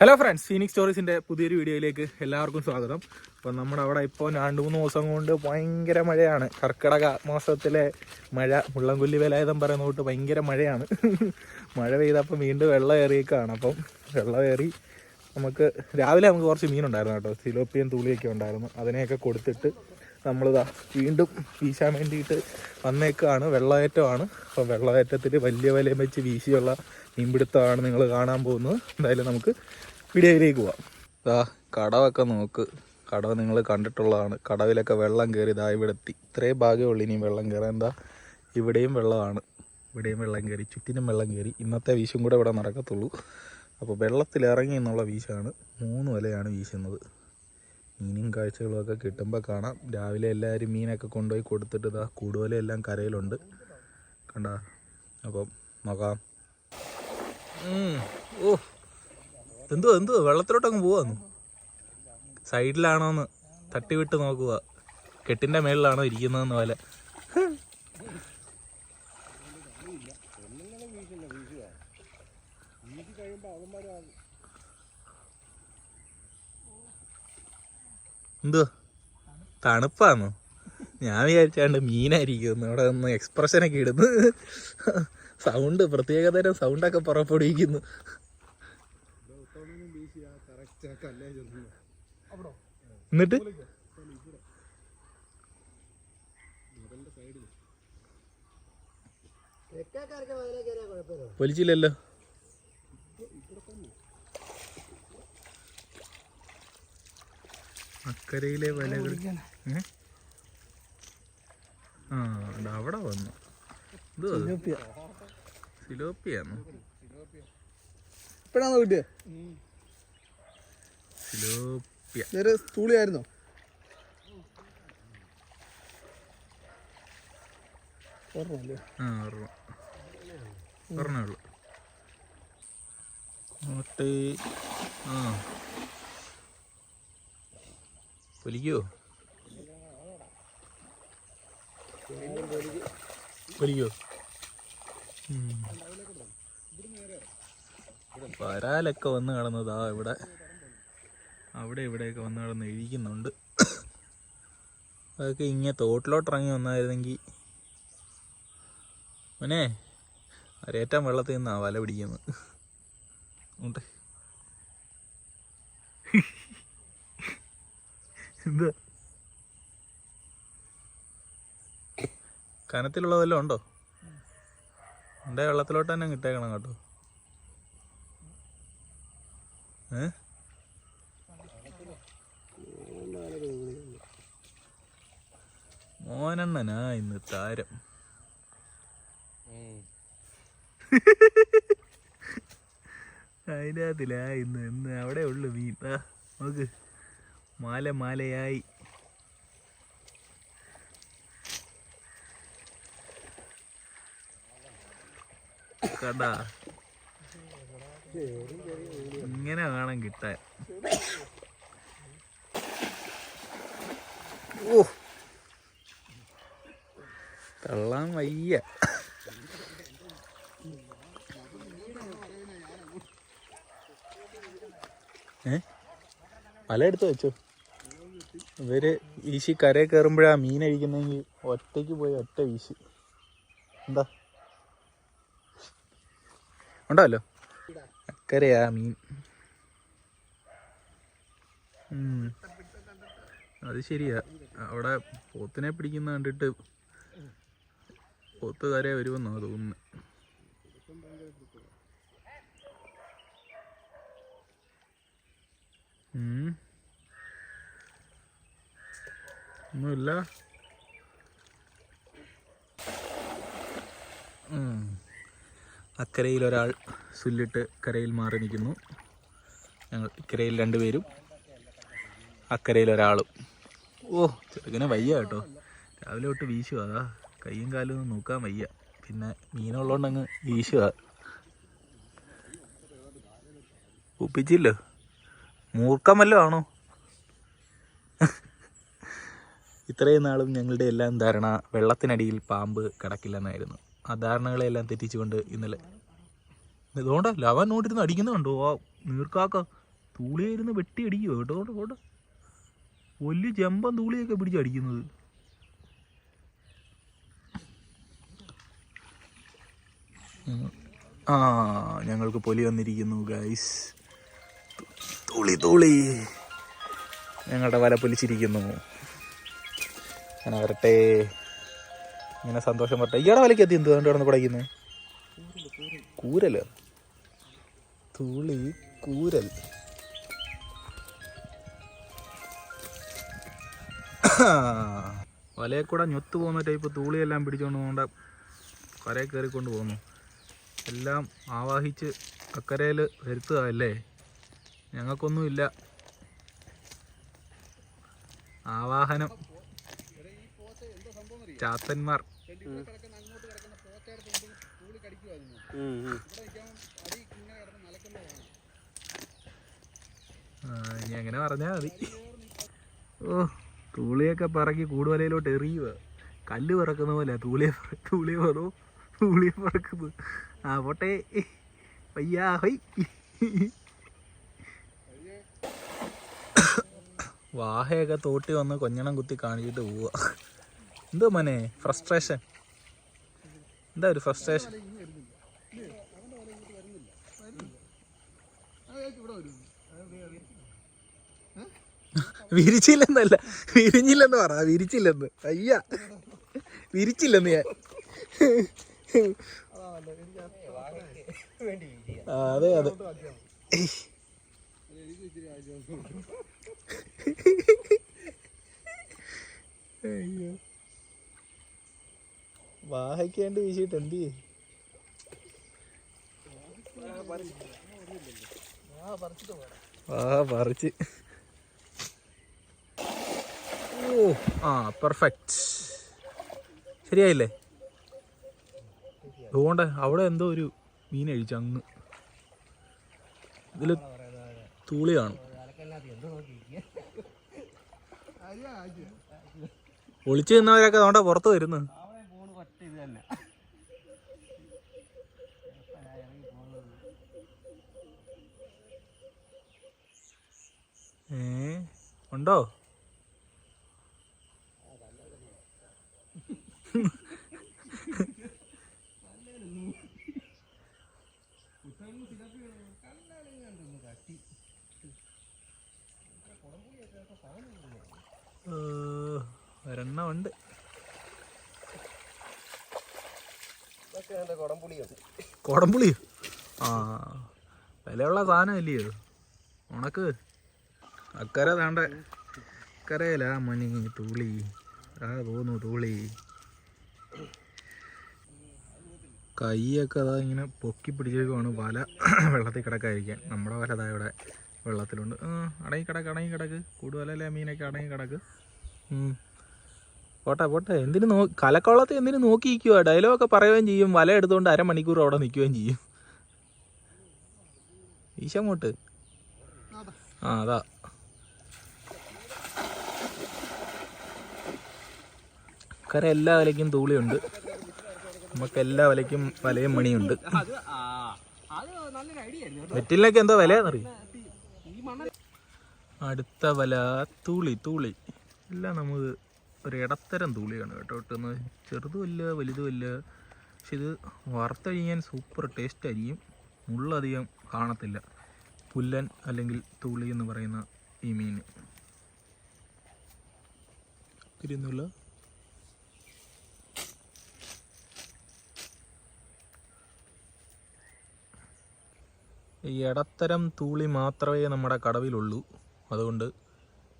Hello friends Phoenix സ്റ്റോറീസിന്റെ പുതിയൊരു വീഡിയോയിലേക്ക് എല്ലാവർക്കും സ്വാഗതം. അപ്പോൾ നമ്മുടെ അവിടെ ഇപ്പോൾ രണ്ട് മൂന്ന് ദിവസം കൊണ്ട് ഭയങ്കര മഴയാണ്. കർക്കിടക മാസത്തിലെ മഴ മുള്ളംകൊല്ലി വേലായുധം പറയുന്ന തൊട്ട് ഭയങ്കര മഴയാണ്. മഴ പെയ്തപ്പോൾ വീണ്ടും വെള്ളം ഏറിയേക്കാണ്. അപ്പം വെള്ളം ഏറി നമുക്ക് രാവിലെ നമുക്ക് കുറച്ച് മീനുണ്ടായിരുന്നു കേട്ടോ. സിലോപ്പിയും തൂളിയൊക്കെ ഉണ്ടായിരുന്നു. അതിനെയൊക്കെ കൊടുത്തിട്ട് നമ്മളിതാ വീണ്ടും വീശാൻ വേണ്ടിയിട്ട് വന്നേക്കാണ്. വെള്ളമേറ്റമാണ് അപ്പോൾ വെള്ളമേറ്റത്തിൽ വലിയ വലയം വെച്ച് വീശിയുള്ള മീൻപിടുത്തമാണ് നിങ്ങൾ കാണാൻ പോകുന്നത്. എന്തായാലും നമുക്ക് വീഡിയോയിലേക്ക് പോവാം. ഇതാ കടവൊക്കെ നോക്ക്. കടവ് നിങ്ങൾ കണ്ടിട്ടുള്ളതാണ്. കടവിലൊക്കെ വെള്ളം കയറി ഇതാ ഇവിടെ എത്തി. ഇത്രയും ഭാഗ്യമുള്ളൂ ഇനിയും വെള്ളം കയറാൻ. എന്താ? ഇവിടെയും വെള്ളമാണ്. ഇവിടെയും വെള്ളം കയറി ചുറ്റിനും വെള്ളം കയറി. ഇന്നത്തെ വീശും കൂടെ ഇവിടെ നടക്കത്തുള്ളൂ. അപ്പോൾ വെള്ളത്തിലിറങ്ങി എന്നുള്ള വീശാണ്. മൂന്ന് വലയാണ് വീശുന്നത്. മീനും കാഴ്ചകളും ഒക്കെ കിട്ടുമ്പോൾ കാണാം. രാവിലെ എല്ലാവരും മീനൊക്കെ കൊണ്ടുപോയി കൊടുത്തിട്ട് ഇതാ കൂടുതലെല്ലാം കരയിലുണ്ട്. കണ്ട? അപ്പം നോക്കാം. എന്തോ എന്തോ വെള്ളത്തിലോട്ടങ്ങ് പോവാന്ന്. സൈഡിലാണോന്ന് തട്ടിവിട്ട് നോക്കുക. കെട്ടിന്റെ മേളിലാണോ ഇരിക്കുന്നതെന്ന് പോലെ. എന്തോ തണുപ്പാന്നോ? ഞാൻ വിചാരിച്ചാണ്ട് മീനായിരിക്കുന്നു അവിടെ ഒന്ന് എക്സ്പ്രഷനൊക്കെ ഇടുന്നു. സൗണ്ട് പ്രത്യേകതരം സൗണ്ടൊക്കെ പുറപ്പെടുവിക്കുന്നു. എന്നിട്ട്? പൊലിച്ചില്ലല്ലോ അക്കരയിലെ വലകൾ? ആ അവിടെ വന്നു. സിലോപ്പിയാണോ ഇപ്പഴാണോ കിട്ടിയത് സിലോപ്പിയ നേരെ തൂളിയായിരുന്നോ? ആ. പൊലിക്കോ? പൊലിക്കോ. വരാലൊക്കെ വന്ന് കിടന്നതാ ഇവിടെ. അവിടെ ഇവിടെയൊക്കെ വന്ന് കിടന്ന് ഇഴിക്കുന്നുണ്ട് അതൊക്കെ ഇങ്ങനെ തോട്ടിലോട്ട് ഇറങ്ങി വന്നായിരുന്നെങ്കിൽ മോനെ അരേറ്റം വെള്ളത്തിൽ നിന്നാ വല പിടിക്കുന്നത് ഉണ്ട്. എന്താ? കനത്തിലുള്ള ഉണ്ടോ? എന്റെ വെള്ളത്തിലോട്ട് തന്നെ കിട്ടേക്കണം കേട്ടോ. മോനെണ്ണനാ ഇന്ന് താരം. അതിനകത്തിലാ ഇന്ന് ഇന്ന് അവിടെ ഉള്ളു മീൻ നോക്ക്. മാല മാലയായി. കണ്ടാ? ഇങ്ങനെ വേണം കിട്ടാൻ. ഓ തള്ളാൻ വയ്യ. ഏ? വല എടുത്ത് വെച്ചോ. ഇവർ വീശി കരയിൽ കയറുമ്പോഴാ മീൻ അഴിക്കുന്നെങ്കിൽ ഒറ്റയ്ക്ക് പോയി ഒറ്റ വീശി. എന്താ? ഉണ്ടല്ലോ. അക്കരയാ മീൻ. അത് ശരിയാ. അവിടെ പോത്തിനെ പിടിക്കുന്ന കണ്ടിട്ട് പോത്ത് കര വരുമെന്നാ തോന്നുന്നു. ഒന്നുമില്ല. അക്കരയിൽ ഒരാൾ സുല്ലിട്ട് കരയിൽ മാറി നിൽക്കുന്നു. ഞങ്ങൾ ഇക്കരയിൽ രണ്ടുപേരും അക്കരയിൽ ഒരാളും. ഓ ചെറുക്കനെ വയ്യ കേട്ടോ. രാവിലെ തൊട്ട് വീശുക അതാ കയ്യും കാലും നോക്കാൻ വയ്യ. പിന്നെ മീനുള്ളതുകൊണ്ട് അങ്ങ് വീശുക ഒപ്പിച്ചില്ലോ? മൂർക്കമല്ലോ ആണോ? ഇത്രയും നാളും ഞങ്ങളുടെ എല്ലാം ധാരണ വെള്ളത്തിനടിയിൽ പാമ്പ് കിടക്കില്ലെന്നായിരുന്നു. ആ ധാരണകളെല്ലാം തെറ്റിച്ചുകൊണ്ട് ഇന്നലെ ഇതുകൊണ്ട് ലവൻ നോട്ടിരുന്ന് അടിക്കുന്നത് കണ്ടോ? ആ നീർക്കാക്ക തൂളിയായിരുന്നു വെട്ടി അടിക്കുമോ കേട്ടോ കേട്ടോ വലിയ ജമ്പം തൂളിയൊക്കെ പിടിച്ച് അടിക്കുന്നത്. ആ ഞങ്ങൾക്ക് പൊലി വന്നിരിക്കുന്നു ഗൈസ് തുളി തുളി. ഞങ്ങളുടെ വല പൊലിച്ചിരിക്കുന്നു. അങ്ങനെ വരട്ടെ ഇങ്ങനെ സന്തോഷം പറഞ്ഞു ഇയാളെ വലയ്ക്ക് എത്തി എന്ത് കണ്ടു കിടന്ന് കുടയ്ക്കുന്നത് കൂരൽ. തുളി കൂരൽ. വലയെ കൂടെ ഞൊത്തു പോകുന്ന ടൈപ്പ് തൂളിയെല്ലാം പിടിച്ചുകൊണ്ട് പോകേണ്ട. കരയെ കയറിക്കൊണ്ട് പോകുന്നു. എല്ലാം ആവാഹിച്ച് അക്കരയിൽ വരുത്തുക അല്ലേ ഞങ്ങൾക്കൊന്നുമില്ല ആവാഹനം. ചാത്തന്മാർ. ഇനി അങ്ങനെ പറഞ്ഞാൽ മതി. ഓ തൂളിയൊക്കെ പറക്കി കൂടുവലയിലോട്ട് എറിയുക കല്ല് പറക്കുന്ന പോലെ തൂളിയ തൂളിയെ പറോ തൂളിയെ പറക്കുന്നത് ആ പോട്ടെ. പയ്യാ ഹൈ. വാഹയൊക്കെ തോട്ടി വന്ന് കൊഞ്ഞണം കുത്തി കാണിച്ചിട്ട് പോവുക എന്തോ മനെ ഫ്രസ്ട്രേഷൻ എന്താ ഒരു ഫ്രസ്ട്രേഷൻ വിരിച്ചില്ലെന്നല്ല വിരിഞ്ഞില്ലെന്ന് പറ വിരിച്ചില്ലെന്ന്. അയ്യ വിരിച്ചില്ലെന്ന് ഞാൻ. അതെ അതെ. അയ്യോ. വാഹയ്ക്കാണ്ട് വീശിട്ട് എന്ത് പറിച്ച്. ഓ ആ പെർഫെക്റ്റ് ശരിയായില്ലേ? അതുകൊണ്ട് അവിടെ എന്തോ ഒരു മീൻ അഴിച്ചു അങ്ങ് ഇതിൽ തൂളി കാണും. ഒളിച്ചു നിന്നവരൊക്കെ അതുകൊണ്ടാ പുറത്ത് വരുന്നു. ഏ ഉണ്ടോ? ഒരെണ്ണം ഉണ്ട്. കോടംപുളിയോ ആ വിലയുള്ള സാധനം അല്ലയോ ഉണക്ക്. അക്കര താണ്ട അക്കരയിലാ മണി തൂളി. ആ തോന്നു തൂളി. കൈയൊക്കെ അതാ ഇങ്ങനെ പൊക്കി പിടിച്ചേക്കുവാണ്. വല വെള്ളത്തിൽ കിടക്കാതിരിക്കാൻ. നമ്മുടെ വല അതാ ഇവിടെ വെള്ളത്തിലുണ്ട്. അടങ്ങി കിടക്ക് അടങ്ങി കിടക്ക് കൂടുതലല്ലേ മീനൊക്കെ അടങ്ങി കിടക്ക്. പോട്ടെ പോട്ടെ. എന്തിനു നോ കലക്കോളത്തെ എന്തിനു നോക്കി നിൽക്കുക ഡയലോഗൊക്കെ പറയുകയും ചെയ്യും. വല എടുത്തുകൊണ്ട് അരമണിക്കൂർ അവിടെ നിൽക്കുകയും ചെയ്യും. ഈശങ്ങോട്ട് ആ അതാ. കര എല്ലാ വലയ്ക്കും തൂളിയുണ്ട്. നമുക്ക് എല്ലാ വലയ്ക്കും വലയും മണിയുണ്ട്. മെറ്റിലിനൊക്കെ എന്തോ വിലയാണെന്നറിയും? അടുത്ത വല തൂളി തൂളി. എല്ലാം നമുക്ക് ഒരു ഇടത്തരം തൂളിയാണ് കേട്ടോ ഇട്ടെന്ന് ചെറുതുമല്ല വലുതുമല്ല പക്ഷെ ഇത് വറുത്തഴിയാൻ സൂപ്പർ ടേസ്റ്റ് ആയിരിക്കും. മുള്ളധികം കാണത്തില്ല. പുല്ലൻ അല്ലെങ്കിൽ തൂളി എന്ന് പറയുന്ന ഈ മീൻ. തിരുന്നുള്ള ഈ ഇടത്തരം തൂളി മാത്രമേ നമ്മുടെ കടവിലുള്ളൂ. അതുകൊണ്ട്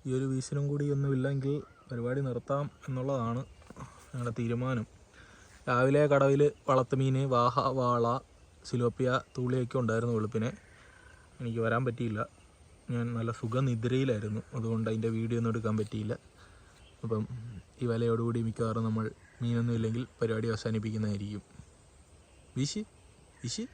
ഈ ഒരു വീശിനും കൂടി ഒന്നുമില്ലെങ്കിൽ പരിപാടി നിർത്താം എന്നുള്ളതാണ് ഞങ്ങളുടെ തീരുമാനം. രാവിലെ കടവിൽ വളത്തുമീൻ വാഹ വാള സിലോപ്പിയ തൂളിയൊക്കെ ഉണ്ടായിരുന്നു വെളുപ്പിനെ. എനിക്ക് വരാൻ പറ്റിയില്ല. ഞാൻ നല്ല സുഖനിദ്രയിലായിരുന്നു. അതുകൊണ്ട് അതിന്റെ വീഡിയോ ഒന്നും എടുക്കാൻ പറ്റിയില്ല. അപ്പം ഈ വലയോടുകൂടി മിക്കവാറും നമ്മൾ മീനൊന്നും ഇല്ലെങ്കിൽ പരിപാടി അവസാനിപ്പിക്കുന്നതായിരിക്കും. വിശി വിശി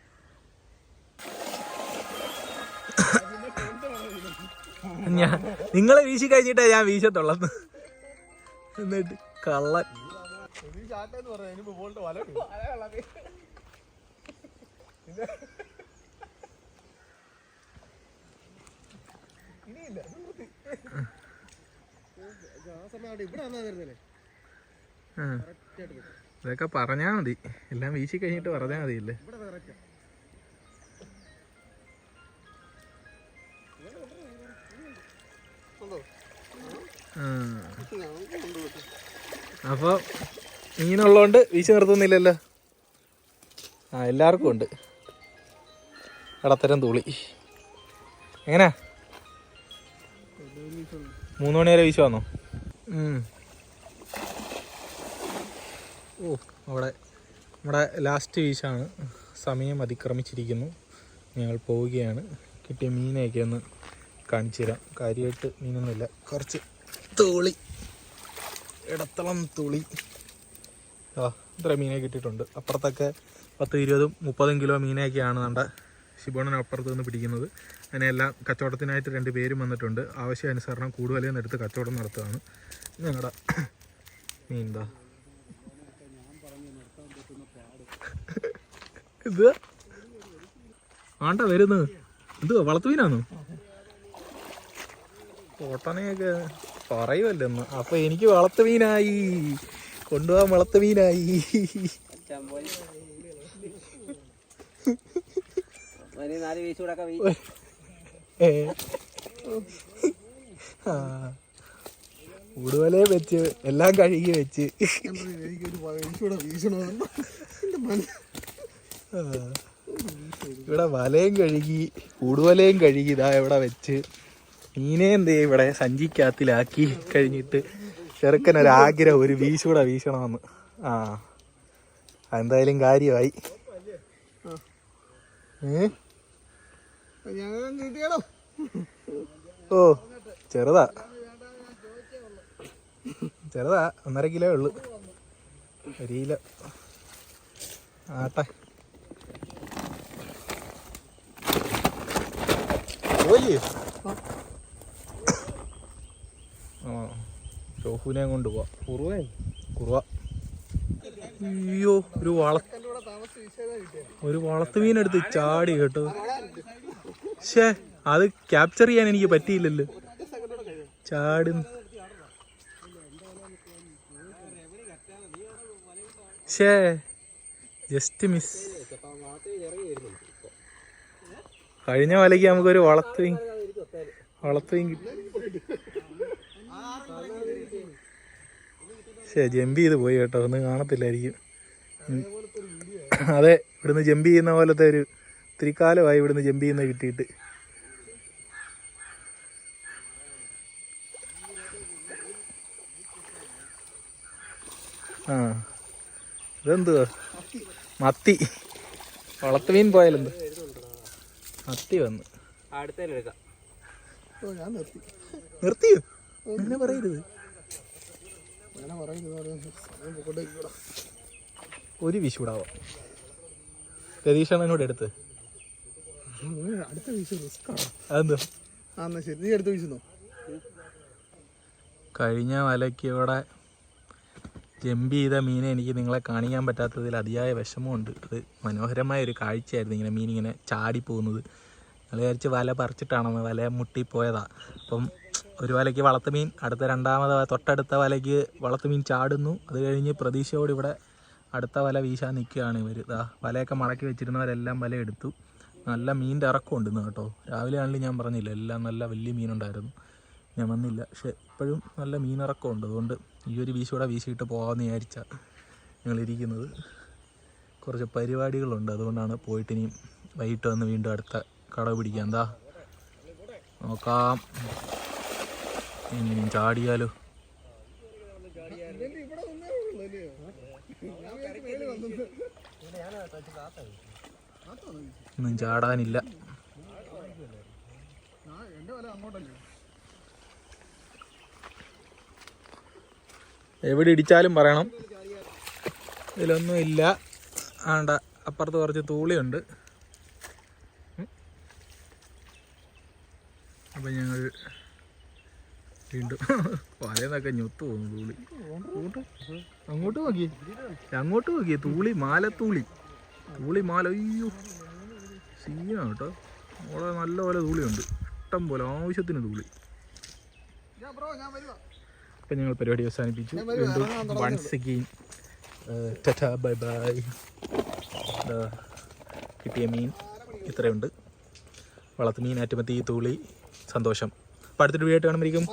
ഞാൻ നിങ്ങളെ വീശി കഴിഞ്ഞിട്ടാ ഞാൻ വീശത്തുള്ളത് എന്നിട്ട് കള്ളൻ. ഇതൊക്കെ പറഞ്ഞാ മതി. എല്ലാം വീശി കഴിഞ്ഞിട്ട് പറഞ്ഞാൽ മതിയല്ലേ? മീനുള്ളതുകൊണ്ട് വീശി നിർത്തുന്നില്ലല്ലോ. ആ എല്ലാവർക്കും ഉണ്ട്. ഇടത്തരം തൂളി. എങ്ങനെ? മൂന്ന് മണി വരെ വീശു വന്നോ ഓ അവിടെ നമ്മുടെ ലാസ്റ്റ് വീശാണ്. സമയം അതിക്രമിച്ചിരിക്കുന്നു. ഞങ്ങൾ പോവുകയാണ്. കിട്ടിയ മീനെയൊക്കെ ഒന്ന് കാണിച്ചു തരാം. കാര്യമായിട്ട് മീനൊന്നുമില്ല. കുറച്ച് തുളി. ഇടത്തളം തുളി. ഇത്ര മീനെ കിട്ടിയിട്ടുണ്ട്. അപ്പുറത്തൊക്കെ പത്ത് ഇരുപതും മുപ്പതും കിലോ മീനെയൊക്കെയാണ് നമ്മുടെ ശിബോണൻ അപ്പുറത്ത് നിന്ന് പിടിക്കുന്നത്. അതിനെല്ലാം കച്ചവടത്തിനായിട്ട് രണ്ട് പേരും വന്നിട്ടുണ്ട്. ആവശ്യാനുസരണം കൂടുതലും എടുത്ത് കച്ചവടം നടത്തുകയാണ്. ഞങ്ങളുടെ മീൻ എന്താ ഇത് ആണ്ട വരുന്നത്. എന്തുവാ? വളർത്തു മീനാണോ? കോട്ടനെയൊക്കെ പറയുമല്ലെന്ന് അപ്പൊ എനിക്ക് വളർത്തു മീനായി. കൊണ്ടുപോകാൻ വളർത്ത മീനായി. ഉടുവലെ വെച്ച് എല്ലാം കഴുകി വെച്ച്. ഇവിടെ വലയും കഴുകി ഉടുവലയും കഴുകി ഇതാ ഇവിടെ വെച്ച്. മീനെ എന്തേ ഇവിടെ സഞ്ചിക്കാത്തിലാക്കി കഴിഞ്ഞിട്ട് ചെറുക്കനൊരാഗ്രഹം ഒരു ആഗ്രഹം ഒരു വീശൂടെ വീശണമെന്ന്. ആ. എന്തായാലും കാര്യമായി. ഓ ചെറുതാ. ചെറുതാ ഒന്നര കിലോ ഉള്ളു. ഒരു കിലോ. ആട്ടെ. പോലിയോ ആ ഷോഫുവിനെ കൊണ്ട് പോവാ കുറുവേ? കുറുവ. അയ്യോ ഒരു വള ഒരു വളത്ത് മീനെടുത്ത് ചാടി കേട്ടോ. ഷേ അത് ക്യാപ്ചർ ചെയ്യാൻ എനിക്ക് പറ്റിയില്ലല്ലോ. ചാടി. ഷേ ജസ്റ്റ് മിസ് കഴിഞ്ഞ വലയ്ക്ക് നമുക്കൊരു വളത്ത് വളർത്തുവീൻ കിട്ടി. ശേ ജമ്പ് ചെയ്ത് പോയി കേട്ടോ. ഒന്നും കാണത്തില്ലായിരിക്കും. അതെ ഇവിടുന്ന് ജമ്പ് ചെയ്യുന്ന പോലത്തെ ഒരു ഇത്തിരി കാലമായി ഇവിടുന്ന് ജമ്പ് ചെയ്യുന്ന കിട്ടിയിട്ട്. ആ. ഇതെന്തുവാ? മത്തി. വളർത്തുമീൻ പോയാലെന്ത്? മത്തി വന്ന്. അടുത്തേലും എടുക്കാം. ഞാൻ നിർത്തി. നിർത്തിയോ? അങ്ങനെ പറയരുത്. അങ്ങനെ പറയുന്നത് സമയം പൊക്കോട്ടെ ഇവിടെ ഒരു വിഷുടാവാം രതീഷണനോട് എടുത്ത്. അടുത്ത വിഷു ആ എന്നാ ശരി. നീ അടുത്ത വീശുന്നോ കഴിഞ്ഞ വലയ്ക്ക് ഇവിടെ ജമ്പ് ചെയ്ത മീനെ എനിക്ക് നിങ്ങളെ കാണിക്കാൻ പറ്റാത്തതിൽ അതിയായ വിഷമമുണ്ട്. അത് മനോഹരമായ ഒരു കാഴ്ചയായിരുന്നു ഇങ്ങനെ മീൻ ഇങ്ങനെ ചാടി പോകുന്നത്. ഞങ്ങൾ വിചാരിച്ച് വല പറിച്ചിട്ടാണെന്ന് വല മുട്ടിപ്പോയതാണ് അപ്പം ഒരു വലയ്ക്ക് വളർത്തുമീൻ അടുത്ത രണ്ടാമത് തൊട്ടടുത്ത വലയ്ക്ക് വളർത്തുമീൻ ചാടുന്നു. അത് കഴിഞ്ഞ് പ്രതീക്ഷയോട് ഇവിടെ അടുത്ത വല വീശാൻ നിൽക്കുകയാണ് ഇവർ ഇതാ വലയൊക്കെ മടക്കി വെച്ചിരുന്നവരെല്ലാം വല എടുത്തു. നല്ല മീനിന്റെ ഇറക്കമുണ്ട് ഇന്ന് കേട്ടോ. രാവിലെ ആണെങ്കിലും ഞാൻ പറഞ്ഞില്ല എല്ലാം നല്ല വലിയ മീനുണ്ടായിരുന്നു. ഞാൻ വന്നില്ല. പക്ഷെ ഇപ്പോഴും നല്ല മീനിറക്കമുണ്ട് അതുകൊണ്ട് ഈ ഒരു വീശൂടെ വീശിയിട്ട് പോകാമെന്ന് വിചാരിച്ചാൽ ഞങ്ങളിരിക്കുന്നത് കുറച്ച് പരിപാടികളുണ്ട്. അതുകൊണ്ടാണ് പോയിട്ട് ഇനിയും വൈകിട്ട് വന്ന് വീണ്ടും അടുത്ത കടവ് പിടിക്കാം എന്താ നോക്കാം. എങ്ങനെയും ചാടിയാലോ? ഒന്നും ചാടാനില്ല. എവിടെ ഇടിച്ചാലും പറയണം. ഇതിലൊന്നും ഇല്ല. ആണ്ട അപ്പുറത്ത് കുറച്ച് തൂളിയുണ്ട്. അപ്പം ഞങ്ങൾ വീണ്ടും വലയെന്നൊക്കെ ഞൊത്തു പോകുന്നു തൂളി. അങ്ങോട്ട്? നോക്കി. അങ്ങോട്ട് നോക്കിയേ തൂളി മാലത്തൂളി. തൂളി മാല അയ്യോ. സീനാണ് കേട്ടോ. അവിടെ നല്ല പോലെ തൂളിയുണ്ട്. ഇഷ്ടം പോലെ ആവശ്യത്തിന് തൂളി. അപ്പം ഞങ്ങൾ പരിപാടി അവസാനിപ്പിച്ചു. വീണ്ടും once again tata bye bye. കിട്ടിയ മീൻ ഇത്രയുണ്ട്. വളർത്തു മീൻ ആറ്റുമത്തി തൂളി സന്തോഷം. അപ്പം അടുത്തൊരു വീഡിയോ ആയിട്ട് കാണുമ്പോഴേക്കും.